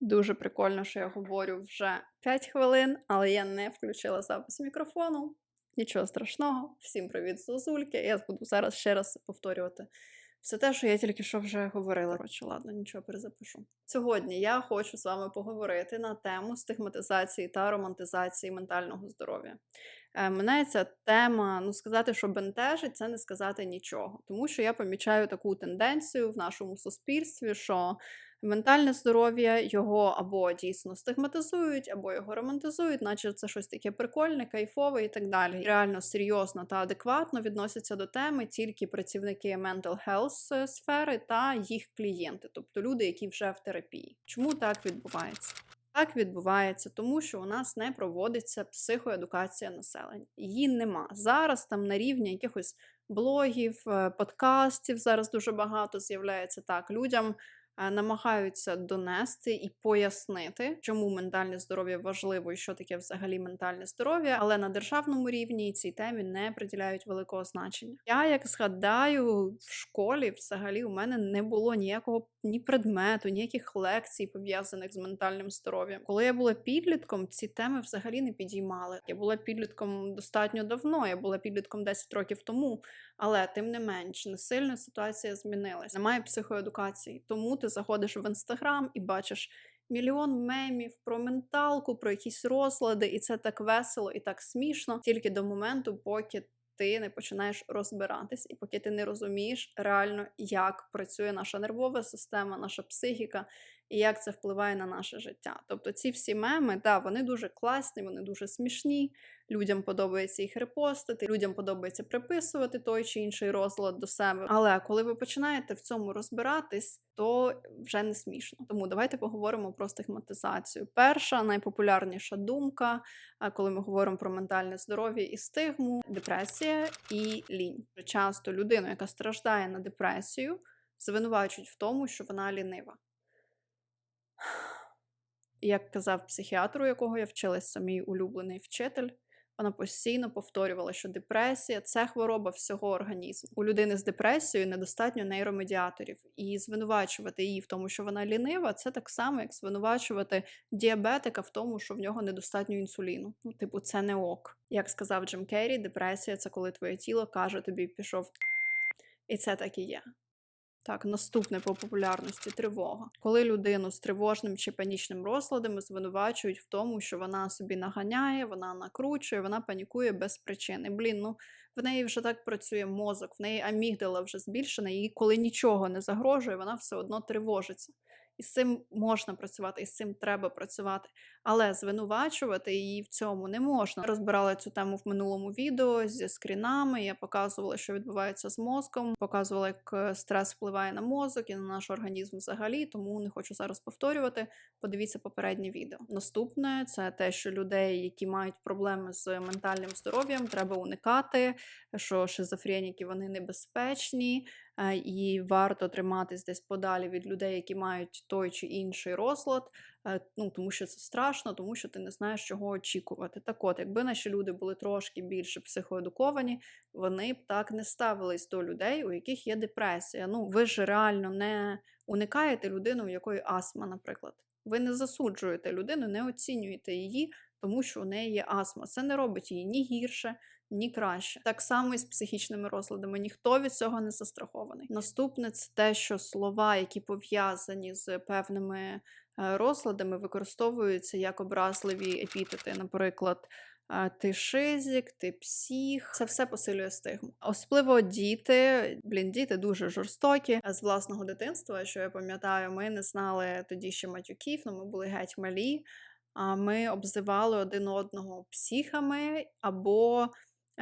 Дуже прикольно, що я говорю вже 5 хвилин, але я не включила запис мікрофону. Нічого страшного. Всім привіт, Зозульки. Я буду зараз ще раз повторювати все те, що я тільки що вже говорила. Коротше, ладно, нічого перезапишу. Сьогодні я хочу з вами поговорити на тему стигматизації та романтизації ментального здоров'я. Е, Мене ця тема, ну сказати, що бентежить, це не сказати нічого. Тому що я помічаю таку тенденцію в нашому суспільстві, що ментальне здоров'я його або дійсно стигматизують, або його романтизують, наче це щось таке прикольне, кайфове і так далі. Реально серйозно та адекватно відносяться до теми тільки працівники mental health сфери та їх клієнти, тобто люди, які вже в терапії. Чому так відбувається? Так відбувається, тому що у нас не проводиться психоедукація населення. Її нема. Зараз там на рівні якихось блогів, е, подкастів зараз дуже багато з'являється так. Людям е, намагаються донести і пояснити, чому ментальне здоров'я важливо і що таке взагалі ментальне здоров'я, але на державному рівні цій темі не приділяють великого значення. Я як згадаю, в школі взагалі у мене не було ніякого ні предмету, ніяких лекцій пов'язаних з ментальним здоров'ям. Коли я була підлітком, ці теми взагалі не підіймали. Я була підлітком достатньо давно, я була підлітком 10 років тому, але тим не менш, не сильно ситуація змінилась. Немає психоедукації, тому ти заходиш в інстаграм і бачиш. Мільйон мемів про менталку, про якісь розлади, і це так весело і так смішно, тільки до моменту, поки ти не починаєш розбиратись, і поки ти не розумієш реально, як працює наша нервова система, наша психіка, і як це впливає на наше життя. Тобто ці всі меми, да, вони дуже класні, вони дуже смішні. Людям подобається їх репостити, людям подобається приписувати той чи інший розлад до себе. Але коли ви починаєте в цьому розбиратись, то вже не смішно. Тому давайте поговоримо про стигматизацію. Перша найпопулярніша думка, коли ми говоримо про ментальне здоров'я і стигму, депресія і лінь. Часто людину, яка страждає на депресію, звинувачують в тому, що вона лінива. Як казав психіатр, у якого я вчилася, мій улюблений вчитель, вона постійно повторювала, що депресія це хвороба всього організму. У людини з депресією недостатньо нейромедіаторів, і звинувачувати її в тому, що вона лінива, це так само, як звинувачувати діабетика в тому, що в нього недостатньо інсуліну. Ну, типу, це не ок. Як сказав Джим Керрі, депресія це коли твоє тіло каже тобі пішов. І це так і є. Так, наступне по популярності тривога. Коли людину з тривожним чи панічним розладом звинувачують в тому, що вона собі наганяє, вона накручує, вона панікує без причини. Блін, ну в неї вже так працює мозок, в неї амігдала вже збільшена, і коли нічого не загрожує, вона все одно тривожиться. І з цим можна працювати, і з цим треба працювати. Але звинувачувати її в цьому не можна. Розбирала цю тему в минулому відео зі скрінами. Я показувала, що відбувається з мозком, показувала, як е, стрес впливає на мозок і на наш організм взагалі, тому не хочу зараз повторювати. Подивіться попереднє відео. Наступне це те, що людей, які мають проблеми з ментальним здоров'ям, треба уникати, що шизофреніки вони небезпечні. Е, і варто триматись десь подалі від людей, які мають той чи інший розлад, е, ну тому що це страшно, тому що ти не знаєш, чого очікувати. Так от, якби наші люди були трошки більше психоедуковані, вони б так не ставились до людей, у яких є депресія. Ну, ви ж реально не уникаєте людину, у якої астма, наприклад. Ви не засуджуєте людину, не оцінюєте її, тому що у неї є астма. Це не робить її ні гірше, ні краще. Так само і з психічними розладами. Ніхто від цього не застрахований. Наступне це те, що слова, які пов'язані з певними е, розладами, використовуються як образливі епітети, наприклад. е, Ти шизик, ти псих, це все посилює стигму. Особливо діти, блін, діти дуже жорстокі. З власного дитинства, що я пам'ятаю, ми не знали тоді ще матюків, ну ми були геть малі. А ми обзивали один одного психами або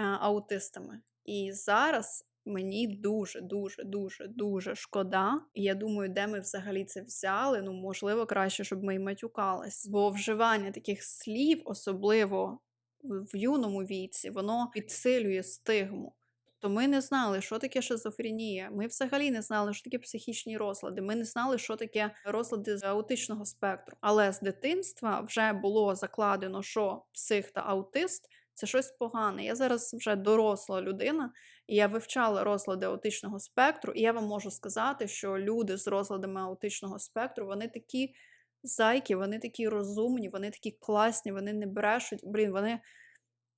аутистами. І зараз мені дуже, дуже, дуже, дуже шкода. Я думаю, де ми взагалі це взяли. Ну, можливо, краще, щоб ми й матюкались. Бо вживання таких слів, особливо в юному віці, воно підсилює стигму. То ми не знали, що таке шизофренія. Ми взагалі не знали, що таке психічні розлади. Ми не знали, що таке розлади з аутичного спектру. Але з дитинства вже було закладено, що псих та аутист це щось погане. Я зараз вже доросла людина, і я вивчала розлади аутичного спектру, і я вам можу сказати, що люди з розладами аутичного спектру вони такі зайки, вони такі розумні, вони такі класні, вони не брешуть. Блін, вони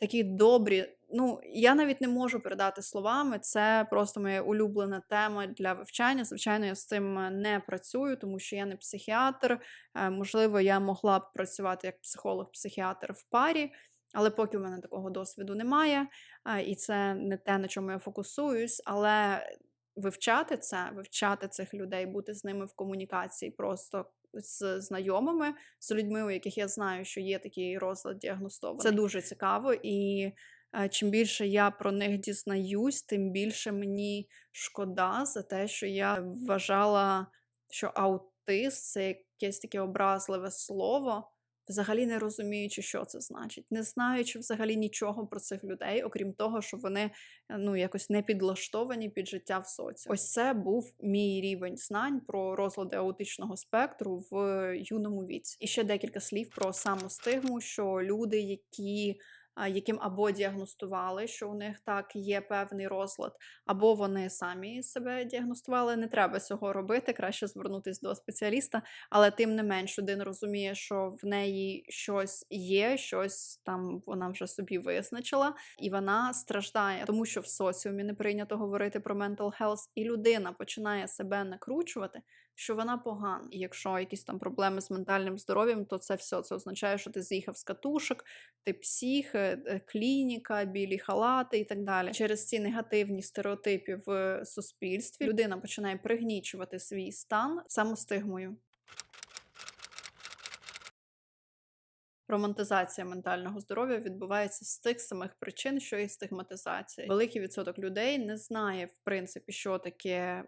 такі добрі. Ну, я навіть не можу передати словами. Це просто моя улюблена тема для вивчання. Звичайно, я з цим не працюю, тому що я не психіатр. Е, Можливо, я могла б працювати як психолог-психіатр в парі, але поки в мене такого досвіду немає, е, і це не те, на чому я фокусуюсь. Але вивчати це, вивчати цих людей, бути з ними в комунікації просто з знайомими, з людьми, у яких я знаю, що є такий розлад діагностований. Це дуже цікаво, і е, чим більше я про них дізнаюсь, тим більше мені шкода за те, що я вважала, що аутист це якесь таке образливе слово. Взагалі не розуміючи, що це значить, не знаючи взагалі нічого про цих людей, окрім того, що вони е, ну якось не підлаштовані під життя в соці. Ось це був мій рівень знань про розлади аутичного спектру в юному віці. І ще декілька слів про самостигму, що люди, які яким або діагностували, що у них так є певний розлад, або вони самі себе діагностували. Не треба цього робити, краще звернутися до спеціаліста, але тим не менш людина розуміє, що в неї щось є, щось там вона вже собі визначила, і вона страждає, тому що в соціумі не прийнято говорити про mental health, і людина починає себе накручувати, що вона погана. І якщо якісь там проблеми з ментальним здоров'ям, то це все це означає, що ти з'їхав з катушок, ти псих, е, е, клініка, білі халати і так далі. Через ці негативні стереотипи в суспільстві людина починає пригнічувати свій стан самостигмою. Романтизація ментального здоров'я відбувається з тих самих причин, що і стигматизація. Великий відсоток людей не знає, в принципі, що таке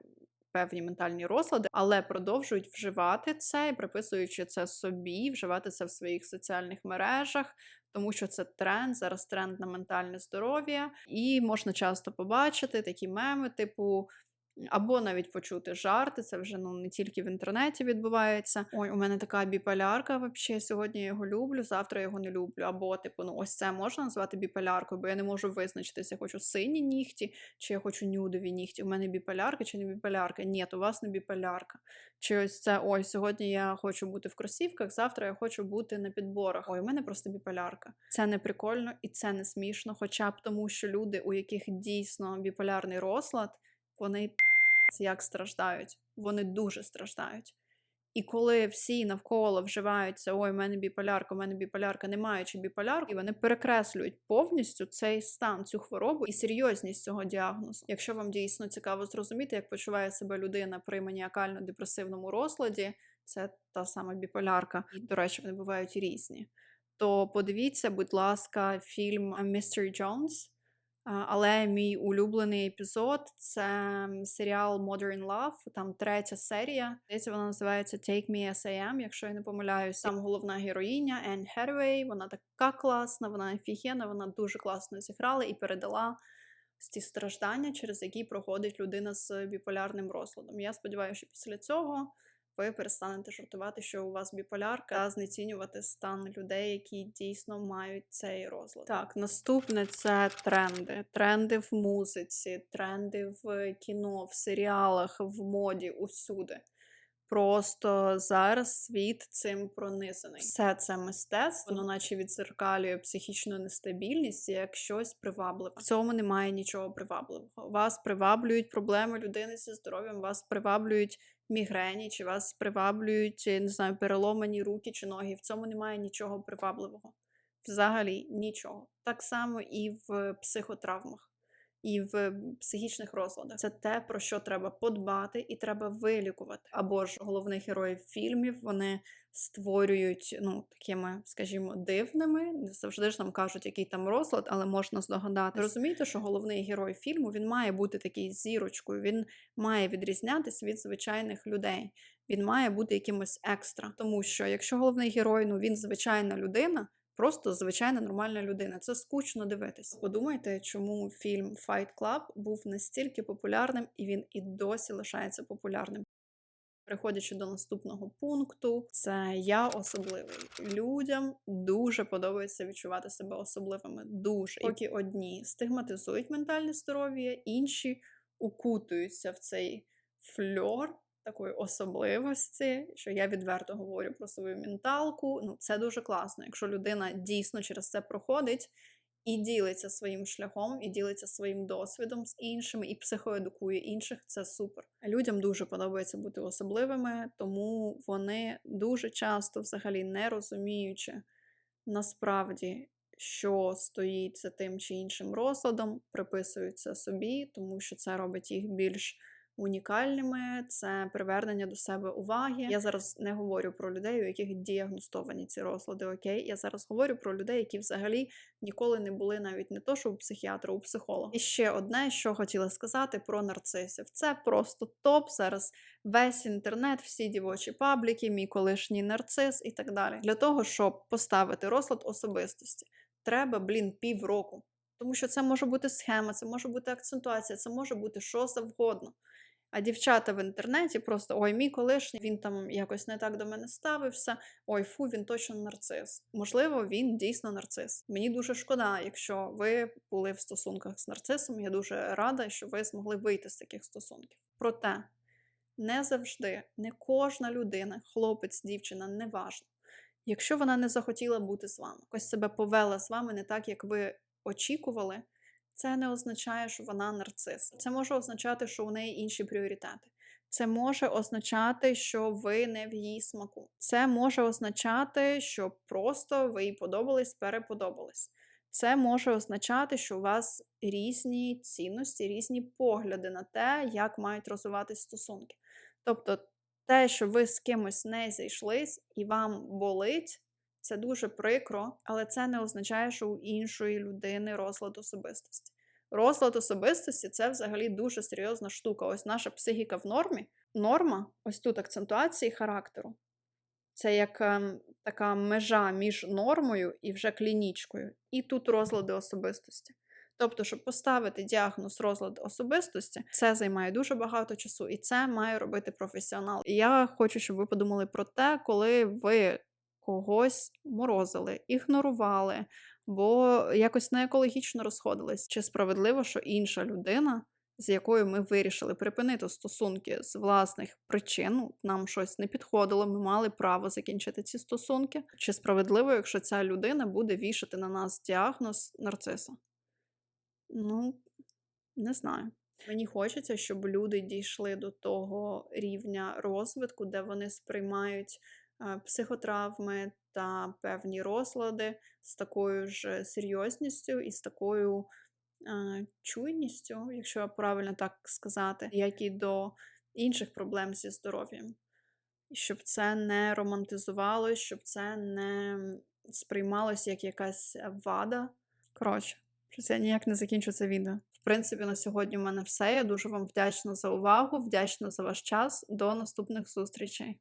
певні ментальні розлади, але продовжують вживати це, і приписуючи це собі, вживати це в своїх соціальних мережах, тому що це тренд, зараз тренд на ментальне здоров'я, і можна часто побачити такі меми, типу. Або навіть почути жарти, це вже ну не тільки в інтернеті відбувається. Ой, у мене така біполярка, взагалі, сьогодні я його люблю, завтра його не люблю. Або, типу, ну ось це можна назвати біполяркою, бо я не можу визначитися, я хочу сині нігті, чи я хочу нюдові нігті. У мене біполярка чи не біполярка? Ні, у вас не біполярка. Чи ось це ой, сьогодні я хочу бути в кросівках, завтра я хочу бути на підборах. Ой, у мене просто біполярка. Це не прикольно і це не смішно, хоча б тому, що люди, у яких дійсно біполярний розлад, вони як страждають. Вони дуже страждають. І коли всі навколо вживаються, ой, у мене біполярка, у мене біполярка, не маючи біполярки, вони перекреслюють повністю цей стан, цю хворобу і серйозність цього діагнозу. Якщо вам дійсно цікаво зрозуміти, як почуває себе людина при маніакально-депресивному розладі, це та сама біполярка, до речі, вони бувають різні. То подивіться, будь ласка, фільм Mystery Jones. Але мій улюблений епізод це серіал Modern Love, там третя серія. Здається, вона називається Take Me As I Am, якщо я не помиляюсь. Там головна героїня Енн Хервей, вона така класна, вона офігенна, вона дуже класно зіграла і передала ці страждання, через які проходить людина з біполярним розладом. Я сподіваюся, що після цього ви перестанете жартувати, що у вас біполярка, та знецінювати стан людей, які дійсно мають цей розлад. Так, наступне це тренди. Тренди в музиці, тренди в кіно, в серіалах, в моді, усюди. Просто зараз світ цим пронизаний. Все це мистецтво, воно наче відзеркалює психічну нестабільність як щось привабливе. В цьому немає нічого привабливого. Вас приваблюють проблеми людини зі здоров'ям, вас приваблюють мігрені, чи вас приваблюють, не знаю, переломані руки чи ноги. В цьому немає нічого привабливого. Взагалі нічого. Так само і в психотравмах і в психічних розладах. Це те, про що треба подбати і треба вилікувати. Або ж головних героїв фільмів вони створюють ну такими, скажімо, дивними. Не завжди ж нам кажуть, який там розлад, але можна здогадати. Розумієте, що головний герой фільму він має бути такий зірочкою, він має відрізнятися від звичайних людей. Він має бути якимось екстра, тому що якщо головний герой, ну він звичайна людина. Просто звичайна нормальна людина. Це скучно дивитись. Подумайте, чому фільм Fight Club був настільки популярним і він і досі лишається популярним. Переходячи до наступного пункту, це я особливий. Людям дуже подобається відчувати себе особливими. Дуже поки одні стигматизують ментальне здоров'я, інші укутуються в цей фльор такої особливості, що я відверто говорю про свою менталку. Ну, це дуже класно. Якщо людина дійсно через це проходить і ділиться своїм шляхом, і ділиться своїм досвідом з іншими, і психоедукує інших, це супер. Людям дуже подобається бути особливими, тому вони дуже часто, взагалі, не розуміючи насправді, що стоїть за тим чи іншим розладом, приписують це собі, тому що це робить їх більш унікальними, це привернення до себе уваги. Я зараз не говорю про людей, у яких діагностовані ці розлади. Окей, я зараз говорю про людей, які взагалі ніколи не були навіть не то, що у психіатра, у психолога. І ще одне, що хотіла сказати про нарцисів. Це просто топ зараз. Весь інтернет, всі дівочі пабліки, мій колишній нарцис і так далі. Для того, щоб поставити розлад особистості, треба, блін, півроку. Тому що це може бути схема, це може бути акцентуація, це може бути що завгодно. А дівчата в інтернеті просто ой, мій колишній, він там якось не так до мене ставився. Ой, фу, він точно нарцис. Можливо, він дійсно нарцис. Мені дуже шкода, якщо ви були в стосунках з нарцисом. Я дуже рада, що ви змогли вийти з таких стосунків. Проте не завжди, не кожна людина, хлопець, дівчина, неважно. Якщо вона не захотіла бути з вами, якось себе повела з вами не так, як ви очікували, це не означає, що вона нарцис. Це може означати, що у неї інші пріоритети. Це може означати, що ви не в її смаку. Це може означати, що просто ви їй подобались, переподобались. Це може означати, що у вас різні цінності, різні погляди на те, як мають розвиватись стосунки. Тобто, те, що ви з кимось не зійшлись і вам болить, це дуже прикро, але це не означає, що у іншої людини розлад особистості. Розлад особистості це взагалі дуже серйозна штука. Ось наша психіка в нормі. Норма, ось тут акцентуації характеру. Це як ем, така межа між нормою і вже клінічкою. І тут розлади особистості. Тобто, щоб поставити діагноз розлад особистості, це займає дуже багато часу, і це має робити професіонал. І я хочу, щоб ви подумали про те, коли ви когось морозили, ігнорували, бо якось не екологічно розходились. Чи справедливо, що інша людина, з якою ми вирішили припинити стосунки з власних причин, нам щось не підходило, ми мали право закінчити ці стосунки. Чи справедливо, якщо ця людина буде вішати на нас діагноз нарциса? Ну, не знаю. Мені хочеться, щоб люди дійшли до того рівня розвитку, де вони сприймають психотравми та певні розлади з такою ж серйозністю і з такою чуйністю, якщо правильно так сказати, як і до інших проблем зі здоров'ям. Щоб це не романтизувалось, щоб це не сприймалось як якась вада. Коротше, щось я ніяк не закінчу це відео. В принципі, на сьогодні в мене все. Я дуже вам вдячна за увагу, вдячна за ваш час. До наступних зустрічей.